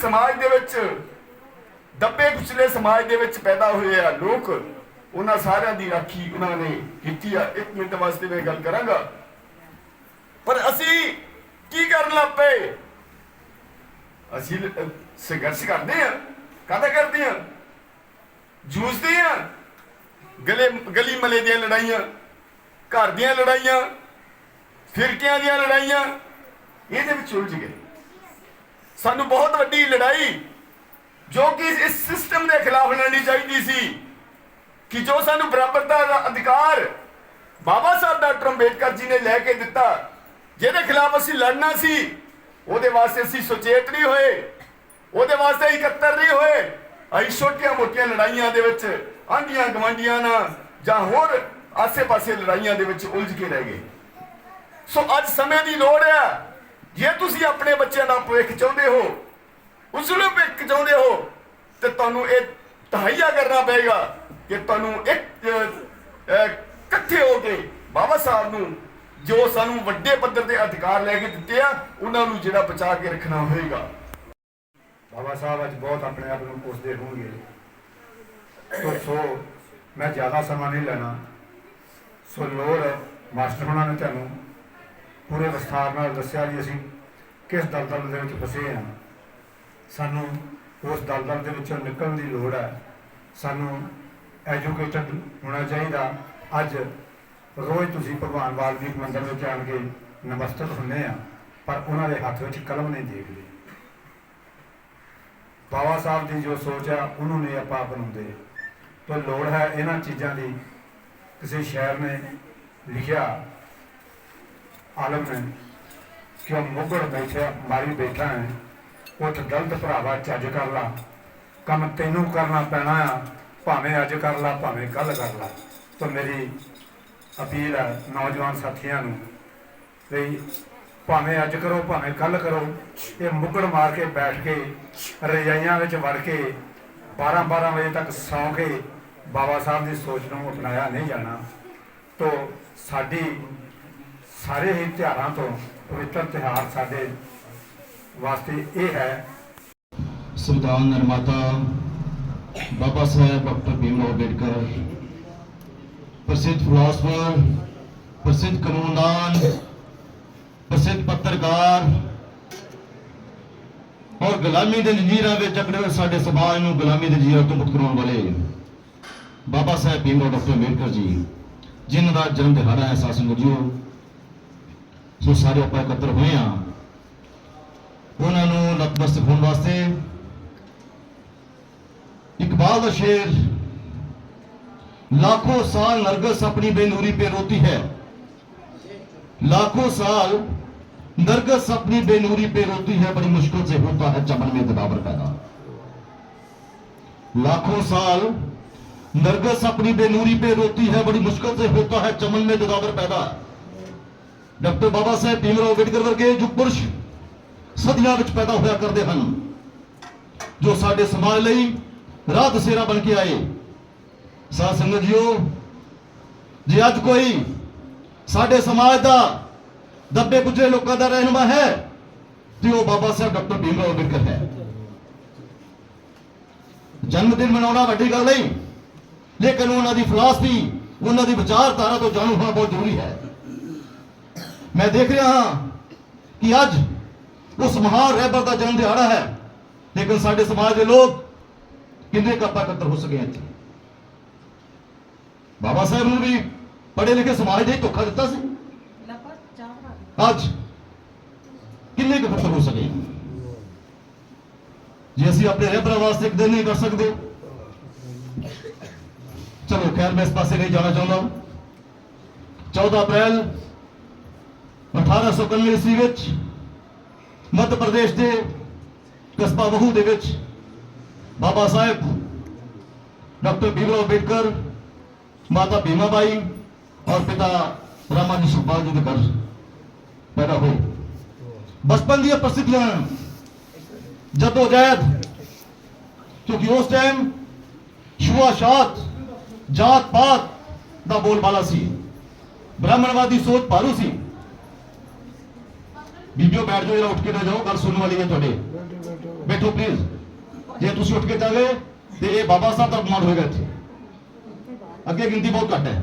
ਸਮਾਜ ਦੇ ਵਿੱਚ ਦੱਬੇ ਕੁਚਲੇ ਸਮਾਜ ਦੇ ਵਿੱਚ ਪੈਦਾ ਹੋਏ ਆ ਲੋਕ, ਉਹਨਾਂ ਸਾਰਿਆਂ ਦੀ ਰਾਖੀ ਉਹਨਾਂ ਨੇ ਕੀਤੀ ਆ। ਇੱਕ ਮਿੰਟ ਵਾਸਤੇ ਮੈਂ ਗੱਲ ਕਰਾਂਗਾ। ਪਰ ਅਸੀਂ ਕੀ ਕਰਨ ਲੱਗ ਪਏ? ਅਸੀਂ ਸੰਘਰਸ਼ ਕਰਦੇ ਆ, ਕਾਹਦਾ ਕਰਦੇ ਆ? ਜੂਝਦੇ ਆ, ਗਲੇ, ਗਲੀ ਮਲੇ ਦੀਆਂ ਲੜਾਈਆਂ, ਘਰ ਦੀਆਂ ਲੜਾਈਆਂ, ਫਿਰਕਿਆਂ ਦੀਆਂ ਲੜਾਈਆਂ, ਇਹਦੇ ਵਿੱਚ ਉਲਝ ਗਏ। ਸਾਨੂੰ ਬਹੁਤ ਵੱਡੀ ਲੜਾਈ ਜੋ ਕਿ ਇਸ ਸਿਸਟਮ ਦੇ ਖਿਲਾਫ ਲੜਨੀ ਚਾਹੀਦੀ ਸੀ ਕਿ ਜੋ ਸਾਨੂੰ ਬਰਾਬਰਤਾ ਦਾ ਅਧਿਕਾਰ ਬਾਬਾ ਸਾਹਿਬ ਡਾਕਟਰ ਅੰਬੇਡਕਰ ਜੀ ਨੇ ਲੈ ਕੇ ਦਿੱਤਾ, ਜਿਹਦੇ ਖਿਲਾਫ ਅਸੀਂ ਲੜਨਾ ਸੀ, ਉਹਦੇ ਵਾਸਤੇ ਅਸੀਂ ਸੁਚੇਤ ਨਹੀਂ ਹੋਏ, ਉਹਦੇ ਵਾਸਤੇ ਇਕੱਤਰ ਨਹੀਂ ਹੋਏ। ਅਸੀਂ ਛੋਟੀਆਂ ਮੋਟੀਆਂ ਲੜਾਈਆਂ ਦੇ ਵਿੱਚ ਆਂਢੀਆਂ ਗਵਾਂਡੀਆਂ ਨਾਲ ਜਾਂ ਹੋਰ ਆਸੇ-ਪਾਸੇ ਲੜਾਈਆਂ ਦੇ ਵਿੱਚ ਉਲਝ ਕੇ ਰਹਿ ਗਏ। ਸੋ ਅੱਜ ਸਮੇਂ ਦੀ ਲੋੜ ਹੈ ਜੇ ਤੁਸੀਂ ਆਪਣੇ ਬੱਚਿਆਂ ਦਾ ਭਵਿੱਖ ਚਾਹੁੰਦੇ ਹੋ ਉਸ ਨੂੰ ਭਵਿੱਖ ਚਾਹੁੰਦੇ ਹੋ, ਤੇ ਤੁਹਾਨੂੰ ਇਹ ਤਹਈਆ ਕਰਨਾ ਪਏਗਾ ਕਿ ਤੁਹਾਨੂੰ ਇੱਕ ਇਕੱਠੇ ਹੋ ਕੇ ਬਾਬਾ ਸਾਹਿਬ ਨੂੰ ਜੋ ਸਾਨੂੰ ਵੱਡੇ ਪੱਧਰ ਦੇ ਅਧਿਕਾਰ ਲੈ ਕੇ ਦਿੱਤੇ ਆ, ਉਹਨਾਂ ਨੂੰ ਜਿਹੜਾ ਬਚਾ ਕੇ ਰੱਖਣਾ ਹੋਏਗਾ। ਬਾਬਾ ਸਾਹਿਬ ਅੱਜ ਬਹੁਤ ਆਪਣੇ ਆਪ ਨੂੰ ਪੁੱਛਦੇ ਹੋਣਗੇ। ਸੋ, ਮੈਂ ਜ਼ਿਆਦਾ ਸਮਾਂ ਨਹੀਂ ਲੈਣਾ। ਸੋ ਲੋੜ ਮਾਸਟਰ ਹੋਣਾ ਨੇ ਤੁਹਾਨੂੰ ਪੂਰੇ ਵਿਸਥਾਰ ਨਾਲ ਦੱਸਿਆ ਜੀ ਅਸੀਂ ਕਿਸ ਦਲਦਲ ਦੇ ਵਿੱਚ ਫਸੇ ਹਾਂ। ਸਾਨੂੰ ਉਸ ਦਲਦਲ ਦੇ ਵਿੱਚੋਂ ਨਿਕਲਣ ਦੀ ਲੋੜ ਹੈ। ਸਾਨੂੰ ਐਜੂਕੇਟਡ ਹੋਣਾ ਚਾਹੀਦਾ। ਅੱਜ ਰੋਜ਼ ਤੁਸੀਂ ਭਗਵਾਨ ਵਾਲਮੀਕ ਮੰਦਰ ਵਿੱਚ ਆਣ ਕੇ ਨਮਸਤਕ ਹੁੰਦੇ ਆ ਪਰ ਉਹਨਾਂ ਦੇ ਹੱਥ ਵਿੱਚ ਕਲਮ ਨਹੀਂ ਦੇਖਦੇ। ਬਾਬਾ ਸਾਹਿਬ ਦੀ ਜੋ ਸੋਚ ਆ, ਉਹਨੂੰ ਨਹੀਂ ਆਪਾਂ ਅਪਣਾਉਂਦੇ। ਤਾਂ ਲੋੜ ਹੈ ਇਹਨਾਂ ਚੀਜ਼ਾਂ ਦੀ। ਕਿਸੇ ਸ਼ਾਇਰ ਨੇ ਲਿਖਿਆ ਆਲਮ ਨੇ ਕਿ ਉਹ ਮੁਗੜ ਬੈਠਿਆ, ਮਾਰੀ ਬੈਠਾ ਹੈ। ਉੱਠ ਦਲਤ ਭਰਾਵਾ ਚੱਜ ਕਰ ਲਾ। ਕੰਮ ਤੈਨੂੰ ਕਰਨਾ ਪੈਣਾ ਆ। ਭਾਵੇਂ ਅੱਜ ਕਰ ਲਾ, ਭਾਵੇਂ ਕੱਲ ਕਰ ਲਾ। ਤਾਂ ਮੇਰੀ ਅਪੀਲ ਹੈ ਨੌਜਵਾਨ ਸਾਥੀਆਂ ਨੂੰ ਵੀ ਭਾਵੇਂ ਅੱਜ ਕਰੋ, ਭਾਵੇਂ ਕੱਲ ਕਰੋ, ਇਹ ਮੁੱਗੜ ਮਾਰ ਕੇ ਬੈਠ ਕੇ, ਰਜਾਈਆਂ ਵਿੱਚ ਵੜ ਕੇ 12 12 ਵਜੇ ਤੱਕ ਸੌਂ ਕੇ ਬਾਬਾ ਸਾਹਿਬ ਦੀ ਸੋਚ ਨੂੰ ਅਪਣਾਇਆ ਨਹੀਂ ਜਾਣਾ। ਤੋਂ ਸਾਡੀ ਸਾਰੇ ਹੀ ਤਿਉਹਾਰਾਂ ਤੋਂ ਪਵਿੱਤਰ ਤਿਉਹਾਰ ਸਾਡੇ ਵਾਸਤੇ ਇਹ ਹੈ। ਸੰਵਿਧਾਨ ਨਿਰਮਾਤਾ ਬਾਬਾ ਸਾਹਿਬ ਡਾਕਟਰ ਭੀਮਰਾਓ ਅੰਬੇਡਕਰ, ਪ੍ਰਸਿੱਧ ਫਿਲਾਸਫਰ ਪ੍ਰਸਿੱਧ ਕਾਨੂੰਨਦਾਨ, ਪ੍ਰਸਿੱਧ ਪੱਤਰਕਾਰ ਔਰ ਗੁਲਾਮੀ ਦੇ ਜੰਜੀਰਾਂ ਵਿੱਚ ਜਕੜੇ ਸਾਡੇ ਸਮਾਜ ਨੂੰ ਗੁਲਾਮੀ ਦੇ ਜੰਜੀਰਾਂ ਤੋਂ ਮੁਕਤ ਕਰਾਉਣ ਵਾਲੇ ਬਾਬਾ ਸਾਹਿਬ ਭੀਮਰਾਓ ਡਾਕਟਰ ਅੰਬੇਡਕਰ ਜੀ, ਜਿਨ੍ਹਾਂ ਦਾ ਜਨਮ ਦਿਹਾੜਾ ਹੈ, ਸਾਸਨ ਗੁਰਜੀਓ ਸੋ ਸਾਰੇ ਆਪਾਂ ਇਕੱਤਰ ਹੋਏ ਹਾਂ ਉਹਨਾਂ ਨੂੰ ਨਤਮਸਤਕ ਹੋਣ ਵਾਸਤੇ इकबाल का शेर लाखों साल नरगस अपनी बेनूरी पे रोती है लाखों साल नरगस अपनी बेनूरी पे रोती है बड़ी मुश्किल से होता है चमन में दबावर पैदा लाखों साल नरगस अपनी बेनूरी पे रोती है बड़ी मुश्किल से होता है चमन में ददावर पैदा ਡਾਕਟਰ ਬਾਬਾ ਸਾਹਿਬ ਭੀਮਰਾਓ ਅੰਬੇਡਕਰ ਵਰਗੇ ਜੋ ਪੁਰਸ਼ ਸਦੀਆਂ ਵਿੱਚ ਪੈਦਾ ਹੋਇਆ ਕਰਦੇ ਹਨ, ਜੋ ਸਾਡੇ ਸਮਾਜ ਲਈ ਰਾਹ ਦਸੇਰਾ ਬਣ ਕੇ ਆਏ। ਸਾਧ ਸੰਗਤ ਜੀਓ, ਜੇ ਅੱਜ ਕੋਈ ਸਾਡੇ ਸਮਾਜ ਦਾ ਦੱਬੇ ਕੁਚਲੇ ਲੋਕਾਂ ਦਾ ਰਹਿਨੁਮਾ ਹੈ, ਤੇ ਉਹ ਬਾਬਾ ਸਾਹਿਬ ਡਾਕਟਰ ਭੀਮਰਾਓ ਅੰਬੇਡਕਰ ਹੈ। ਜਨਮ ਦਿਨ ਮਨਾਉਣਾ ਵੱਡੀ ਗੱਲ ਨਹੀਂ, ਲੇਕਿਨ ਉਹਨਾਂ ਦੀ ਫਿਲਾਸਫੀ, ਉਹਨਾਂ ਦੀ ਵਿਚਾਰਧਾਰਾ ਤੋਂ ਜਾਣੂ ਹੋਣਾ ਬਹੁਤ ਜ਼ਰੂਰੀ ਹੈ। ਮੈਂ ਦੇਖ ਰਿਹਾ ਹਾਂ ਕਿ ਅੱਜ ਉਸ ਮਹਾਨ ਰਹਿਬਰ ਦਾ ਜਨਮ ਦਿਹਾੜਾ ਹੈ। ਲੇਕਿਨ ਸਾਡੇ ਸਮਾਜ ਦੇ ਲੋਕ ਕਿੰਨੇ ਕੱਪਾ ਇਕੱਤਰ ਹੋ ਸਕੇ ਇੱਥੇ? ਬਾਬਾ ਸਾਹਿਬ ਨੂੰ ਵੀ ਪੜ੍ਹੇ ਲਿਖੇ ਸਮਾਜ ਨੇ ਧੋਖਾ ਦਿੱਤਾ ਸੀ। ਅੱਜ ਕਿੰਨੇ ਕੁ ਇਕੱਤਰ ਹੋ ਸਕੇ ਜੇ ਅਸੀਂ ਆਪਣੇ ਰਹਿਬਰਾਂ ਵਾਸਤੇ ਇੱਕ ਦਿਨ ਨਹੀਂ ਕਰ ਸਕਦੇ, ਚਲੋ ਖੈਰ, ਮੈਂ ਇਸ ਪਾਸੇ ਨਹੀਂ ਜਾਣਾ ਚਾਹੁੰਦਾ। 14 ਅਪ੍ਰੈਲ 1891 ਈਸਵੀ ਵਿੱਚ, ਮੱਧ ਪ੍ਰਦੇਸ਼ ਦੇ ਕਸਬਾ ਬਹੂ ਦੇ ਵਿੱਚ ਬਾਬਾ ਸਾਹਿਬ, ਡਾਕਟਰ ਭੀਮਰਾਓ ਅੰਬੇਡਕਰ, ਮਾਤਾ ਭੀਮਾ ਬਾਈ ਔਰ ਪਿਤਾ ਰਾਮਾਜੀ ਸੁਖਪਾਲ ਜੀ ਦੇ ਘਰ ਪੈਦਾ ਹੋਏ। ਬਚਪਨ ਦੀਆਂ ਪ੍ਰਸਿੱਧੀਆਂ, ਜਦੋਂ ਜੈਦ, ਕਿਉਂਕਿ ਉਸ ਟਾਈਮ ਛੂਆਛਾਤ ਜਾਤ ਪਾਤ ਦਾ ਬੋਲਬਾਲਾ ਸੀ। ਬ੍ਰਾਹਮਣਵਾਦੀ ਸੋਚ ਭਾਰੂ ਸੀ। ਬੀਬੀਓ ਬੈਠ ਜਾਓ, ਜਰਾ ਉੱਠ ਕੇ ਨਾ ਜਾਓ, ਗੱਲ ਸੁਣਨ ਵਾਲੀ ਹੈ ਤੁਹਾਡੇ। ਬੈਠੋ ਪਲੀਜ਼ ਜੇ ਤੁਸੀਂ ਉੱਠ ਕੇ ਚੱਲ ਤੇ ਇਹ ਬਾਬਾ ਸਾਹਿਬ ਦਾ ਅਪਮਾਨ ਹੋਏਗਾ ਇੱਥੇ। ਅੱਗੇ ਗਿਣਤੀ ਬਹੁਤ ਘੱਟ ਹੈ।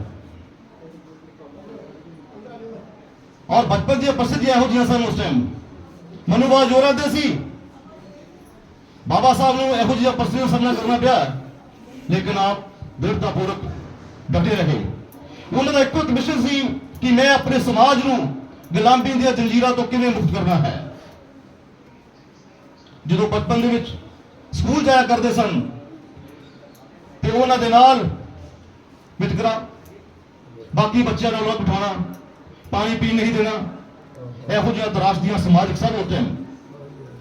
ਔਰ ਬਚਪਨ ਦੀਆਂ ਪ੍ਰਸਿੱਧੀਆਂ ਇਹੋ ਜਿਹੀਆਂ ਸਨ ਉਸ ਟਾਈਮ ਮੈਨੂੰ ਬਹੁਤ ਜ਼ੋਰ ਆਉਂਦੇ ਸੀ। ਬਾਬਾ ਸਾਹਿਬ ਨੂੰ ਇਹੋ ਜਿਹੀਆਂ ਪ੍ਰਸਿੱਧੀਆਂ ਦਾ ਸਾਹਮਣਾ ਕਰਨਾ ਪਿਆ। ਲੇਕਿਨ ਆਪ ਦ੍ਰਿੜਤਾ ਪੂਰਵਕ ਡਟੇ ਰਹੇ। ਉਹਨਾਂ ਦਾ ਇੱਕੋ ਇੱਕ ਮਿਸ਼ਨ ਸੀ ਕਿ ਮੈਂ ਆਪਣੇ ਸਮਾਜ ਨੂੰ ਗੁਲਾਮੀ ਦੀਆਂ ਜੰਜੀਰਾਂ ਤੋਂ ਕਿਵੇਂ ਮੁਕਤ ਕਰਨਾ ਹੈ? ਜਦੋਂ ਬਚਪਨ ਦੇ ਵਿੱਚ ਸਕੂਲ ਜਾਇਆ ਕਰਦੇ ਸਨ, ਤੇ ਉਹਨਾਂ ਦੇ ਨਾਲ ਵਿਤਕਰਾ, ਬਾਕੀ ਬੱਚਿਆਂ ਨਾਲ ਅਲੱਗ ਬਿਠਾਉਣਾ ਪਾਣੀ ਪੀਣ ਨਹੀਂ ਦੇਣਾ, ਇਹੋ ਜਿਹੀਆਂ ਤਰਾਸ਼ ਦੀਆਂ ਸਮਾਜਿਕ ਸਭ ਹੁੰਦੇ ਹਨ।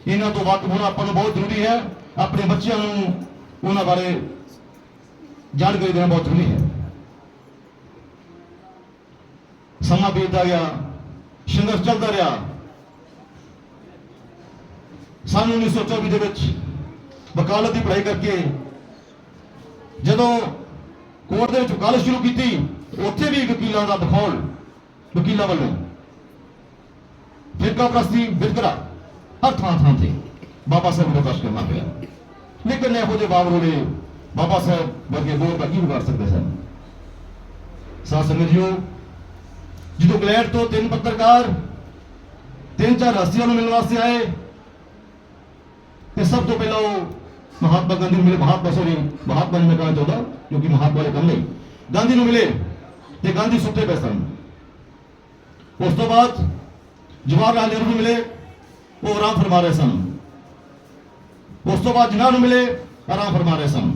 ਇਹਨਾਂ ਤੋਂ ਵਾਕਿਫ ਹੋਣਾ ਆਪਾਂ ਨੂੰ ਬਹੁਤ ਜ਼ਰੂਰੀ ਹੈ। ਆਪਣੇ ਬੱਚਿਆਂ ਨੂੰ ਉਹਨਾਂ ਬਾਰੇ ਜਾਣਕਾਰੀ ਦੇਣਾ ਬਹੁਤ ਜ਼ਰੂਰੀ ਹੈ। ਸਮਾਂ ਬੀਤਦਾ ਗਿਆ। ਸੰਘਰਸ਼ ਚੱਲਦਾ ਰਿਹਾ। ਸੰਨ 1924 ਦੇ ਵਿੱਚ ਵਕਾਲਤ ਦੀ ਪੜ੍ਹਾਈ ਕਰਕੇ ਜਦੋਂ ਕੋਰਟ ਦੇ ਵਿੱਚ ਵਕਾਲਤ ਸ਼ੁਰੂ ਕੀਤੀ, ਉੱਥੇ ਵੀ ਵਕੀਲਾਂ ਦਾ ਬਖੌਲ, ਵਕੀਲਾਂ ਵੱਲੋਂ। ਫਿਰਕਾ ਪ੍ਰਸਤੀ ਵਿਤਕਰਾ ਹਰ ਥਾਂ ਥਾਂ ਤੇ ਬਾਬਾ ਸਾਹਿਬ ਨੂੰ ਬਰਦਾਸ਼ਤ ਕਰਨਾ ਪਿਆ। ਲੇਕਿਨ ਇਹੋ ਜਿਹੇ ਬਾਬਰੋੜੇ ਬਾਬਾ ਸਾਹਿਬ ਵਰਗੇ ਬੋਲ ਦਾ ਕੀ ਵਿਗਾੜ ਸਕਦੇ ਸਨ? ਸਾਧ ਸੰਗਤ ਜੀਓ ਜਦੋਂ ਇੰਗਲੈਂਡ ਤੋਂ ਤਿੰਨ ਪੱਤਰਕਾਰ, ਤਿੰਨ ਚਾਰ ਹਸਤੀਆਂ ਨੂੰ ਮਿਲਣ ਵਾਸਤੇ ਆਏ, ਤੇ ਸਭ ਤੋਂ ਪਹਿਲਾਂ ਉਹ ਮਹਾਤਮਾ ਗਾਂਧੀ ਨੂੰ ਮਿਲੇ, ਮਹਾਤਮਾ ਸੋਰੀ ਮਹਾਤਮਾ ਨਹੀਂ ਮੈਂ ਕਹਿਣਾ ਚਾਹੁੰਦਾ ਕਿਉਂਕਿ ਮਹਾਤਮਾ ਵਾਲੇ ਕੰਮ ਨਹੀਂ ਗਾਂਧੀ ਨੂੰ ਮਿਲੇ ਤੇ ਗਾਂਧੀ ਸੁੱਤੇ ਪਏ ਸਨ। ਉਸ ਤੋਂ ਬਾਅਦ ਜਵਾਹਰ ਲਾਲ ਨਹਿਰੂ ਨੂੰ ਮਿਲੇ, ਉਹ ਆਰਾਮ ਫਰਮਾ ਰਹੇ ਸਨ। ਉਸ ਤੋਂ ਬਾਅਦ ਜਿਨ੍ਹਾਂ ਨੂੰ ਮਿਲੇ, ਆਰਾਮ ਫਰਮਾ ਰਹੇ ਸਨ।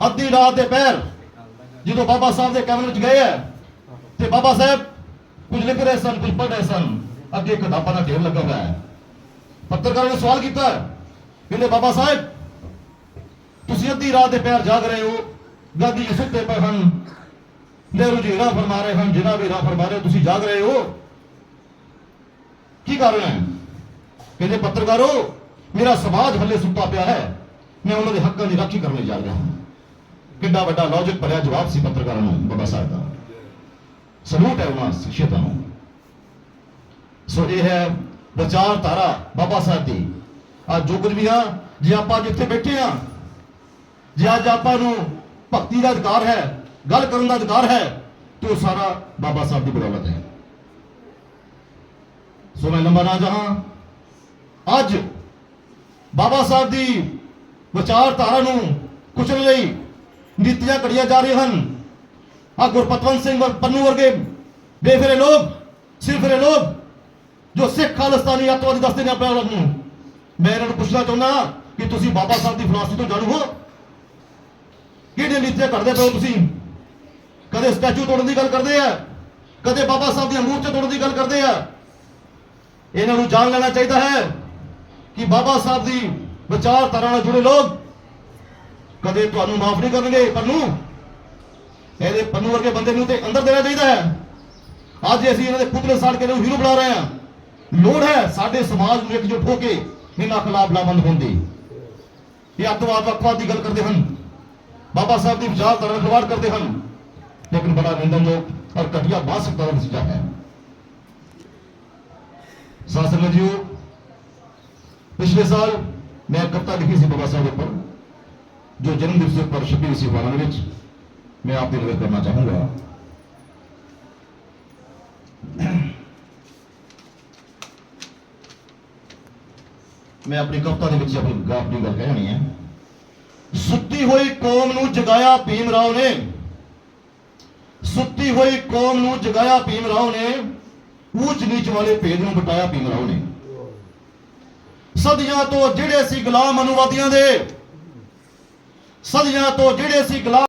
ਅੱਧੀ ਰਾਤ ਦੇ ਪਹਿਰ ਜਦੋਂ ਬਾਬਾ ਸਾਹਿਬ ਦੇ ਕਮਰੇ ਵਿੱਚ ਗਏ ਹੈ, ਤੇ ਬਾਬਾ ਸਾਹਿਬ ਕੁਝ ਲਿਖ ਰਹੇ ਸਨ ਕੁਝ ਪੜ੍ਹ ਰਹੇ ਸਨ ਅੱਗੇ ਕਿਤਾਬਾਂ ਦਾ ਢੇਰ ਲੱਗਾ ਹੋਇਆ ਹੈ। ਪੱਤਰਕਾਰਾਂ ਨੇ ਸਵਾਲ ਕੀਤਾ ਕਹਿੰਦੇ ਬਾਬਾ ਸਾਹਿਬ ਤੁਸੀਂ ਅੱਧੀ ਰਾਤ ਦੇ ਪੈਰ ਜਾਗ ਰਹੇ ਹੋ ਗਾਂਧੀ ਜੀ ਸੁੱਤੇ ਪਏ ਹਨ ਨਹਿਰੂ ਜੀ ਰਾਹ ਫਰਮਾ ਰਹੇ ਹਨ ਜਿਨ੍ਹਾਂ ਵੀ ਰਾਹ ਫਰਮਾ ਰਹੇ ਹੋ, ਤੁਸੀਂ ਜਾਗ ਰਹੇ ਹੋ। ਕੀ ਕਾਰਨ ਹੈ? ਕਹਿੰਦੇ ਪੱਤਰਕਾਰੋ ਮੇਰਾ ਸਮਾਜ ਹੱਲੇ ਸੁੱਤਾ ਪਿਆ ਹੈ ਮੈਂ ਉਹਨਾਂ ਦੇ ਹੱਕਾਂ ਦੀ ਰਾਖੀ ਕਰਨ ਲਈ ਜਾ ਰਿਹਾ ਹਾਂ। ਕਿੰਨਾ ਵੱਡਾ ਲੌਜਿਕ ਭਰਿਆ ਜਵਾਬ ਸੀ ਪੱਤਰਕਾਰਾਂ ਨੂੰ ਬਾਬਾ ਸਾਹਿਬ ਦਾ। ਸਲੂਟ ਹੈ ਉਹਨਾਂ ਸ਼ਖਸੀਅਤਾਂ ਨੂੰ। ਸੋ ਇਹ ਹੈ ਵਿਚਾਰਧਾਰਾ ਬਾਬਾ ਸਾਹਿਬ ਦੀ। ਅੱਜ ਜੋ ਕੁਝ ਵੀ ਆ, ਜੇ ਆਪਾਂ ਜਿੱਥੇ ਬੈਠੇ ਆ, ਜੇ ਅੱਜ ਆਪਾਂ ਨੂੰ ਭਗਤੀ ਦਾ ਅਧਿਕਾਰ ਹੈ, ਗੱਲ ਕਰਨ ਦਾ ਅਧਿਕਾਰ ਹੈ, ਤੇ ਉਹ ਸਾਰਾ ਬਾਬਾ ਸਾਹਿਬ ਦੀ ਬਦੌਲਤ ਹੈ। ਸੋ ਮੈਂ ਲੰਬਾ ਨਾ ਜਹਾਂ ਅੱਜ ਬਾਬਾ ਸਾਹਿਬ ਦੀ ਵਿਚਾਰਧਾਰਾ ਨੂੰ ਕੁਚਲਣ ਲਈ ਨੀਤੀਆਂ ਘੜੀਆਂ ਜਾ ਰਹੀਆਂ ਹਨ। ਆ ਗੁਰਪਤਵੰਤ ਸਿੰਘ ਵਰ- ਪੰਨੂ ਵਰਗੇ ਬੇਫਿਰੇ ਲੋਕ ਸਿਰਫਿਰੇ ਲੋਕ ਜੋ ਸਿੱਖ ਖਾਲਸਤਾਨੀ ਅੱਤਵਾਦੀ ਦੱਸਦੇ ਨੇ ਆਪਣੇ ਆਪ ਨੂੰ ਮੈਂ ਇਹਨਾਂ ਨੂੰ ਪੁੱਛਣਾ ਚਾਹੁੰਦਾ ਕਿ ਤੁਸੀਂ ਬਾਬਾ ਸਾਹਿਬ ਦੀ ਫਿਲਾਸਫੀ ਤੋਂ ਜਾਣੂ ਹੋ ਕਿਹੜੇ ਨੀਤੀਆਂ ਕਰਦੇ ਪਏ ਹੋ ਤੁਸੀਂ ਕਦੇ ਸਟੈਚੂ ਤੋੜਨ ਦੀ ਗੱਲ ਕਰਦੇ ਆ ਕਦੇ ਬਾਬਾ ਸਾਹਿਬ ਦੀਆਂ ਮੂਰਤੀਆਂ ਤੋੜਨ ਦੀ ਗੱਲ ਕਰਦੇ ਆ ਇਹਨਾਂ ਨੂੰ ਜਾਣ ਲੈਣਾ ਚਾਹੀਦਾ ਹੈ ਕਿ ਬਾਬਾ ਸਾਹਿਬ ਦੀ ਵਿਚਾਰਧਾਰਾ ਨਾਲ ਜੁੜੇ ਲੋਕ ਕਦੇ ਤੁਹਾਨੂੰ ਮਾਫ ਨਹੀਂ ਕਰਨਗੇ ਪੰਨੂ ਇਹਦੇ ਪੰਨੂ ਵਰਗੇ ਬੰਦੇ ਨੂੰ ਤੇ ਅੰਦਰ ਦੇਣਾ ਚਾਹੀਦਾ ਹੈ। ਅੱਜ ਅਸੀਂ ਇਹਨਾਂ ਦੇ ਪੁਤਲੇ ਸਾੜ ਕੇ ਇਹਨੂੰ ਹੀਰੋ ਬਣਾ ਰਹੇ ਹਾਂ। ਲੋੜ ਹੈ ਸਾਡੇ ਸਮਾਜ ਨੂੰ ਇਕਜੁੱਟ ਹੋ ਕੇ ਇਹਨਾਂ ਖਿਲਾਫ ਲਾਮਬੰਦ ਹੋਣ ਦੀ। ਇਹ ਅੱਤਵਾਦ ਵੱਖਵਾਦ ਦੀ ਗੱਲ ਕਰਦੇ ਹਨ। ਬਾਬਾ ਸਾਹਿਬ ਦੀ ਵਿਚਾਰਧਾਰਾ ਨਾਲ ਖਿਲਵਾੜ ਕਰਦੇ ਹਨ। ਲੇਕਿਨ ਬੜਾ ਨਿੰਦਨਯੋਗ ਔਰ ਘਟੀਆ ਮਾਨਸਿਕਤਾ ਦਾ ਨਤੀਜਾ ਹੈ। ਸਾਧ ਜੀਓ, ਪਿਛਲੇ ਸਾਲ ਮੈਂ ਕਵਿਤਾ ਲਿਖੀ ਸੀ ਬਾਬਾ ਸਾਹਿਬ ਦੇ ਉੱਪਰ, ਜੋ ਜਨਮ ਦਿਵਸ ਦੇ ਉੱਪਰ ਛਪੀ ਹੋਈ ਸੀ ਅਖਬਾਰਾਂ ਦੇ ਵਿੱਚ। ਮੈਂ ਆਪ ਦੀ ਨਜ਼ਰ ਕਰਨਾ ਚਾਹੂੰਗਾ ਮੈਂ ਆਪਣੀ ਕਵਿਤਾ ਦੇ ਵਿੱਚ ਆਪਣੀ ਆਪਣੀ ਗੱਲ ਕਹਿਣੀ ਹੈ ਸੁੱਤੀ ਹੋਈ ਕੌਮ ਨੂੰ ਜਗਾਇਆ ਭੀਮ ਰਾਓ ਨੇ ਸੁੱਤੀ ਹੋਈ ਕੌਮ ਨੂੰ ਜਗਾਇਆ ਭੀਮ ਰਾਓ ਨੇ ਊਚ ਨੀਚ ਵਾਲੇ ਭੇਦ ਨੂੰ ਬਟਾਇਆ ਭੀਮ ਰਾਓ ਨੇ ਸਦੀਆਂ ਤੋਂ ਜਿਹੜੇ ਸੀ ਗੁਲਾਮ ਅਨੁਵਾਦੀਆਂ ਦੇ ਸਦੀਆਂ ਤੋਂ ਜਿਹੜੇ ਸੀ ਗੁਲਾਮ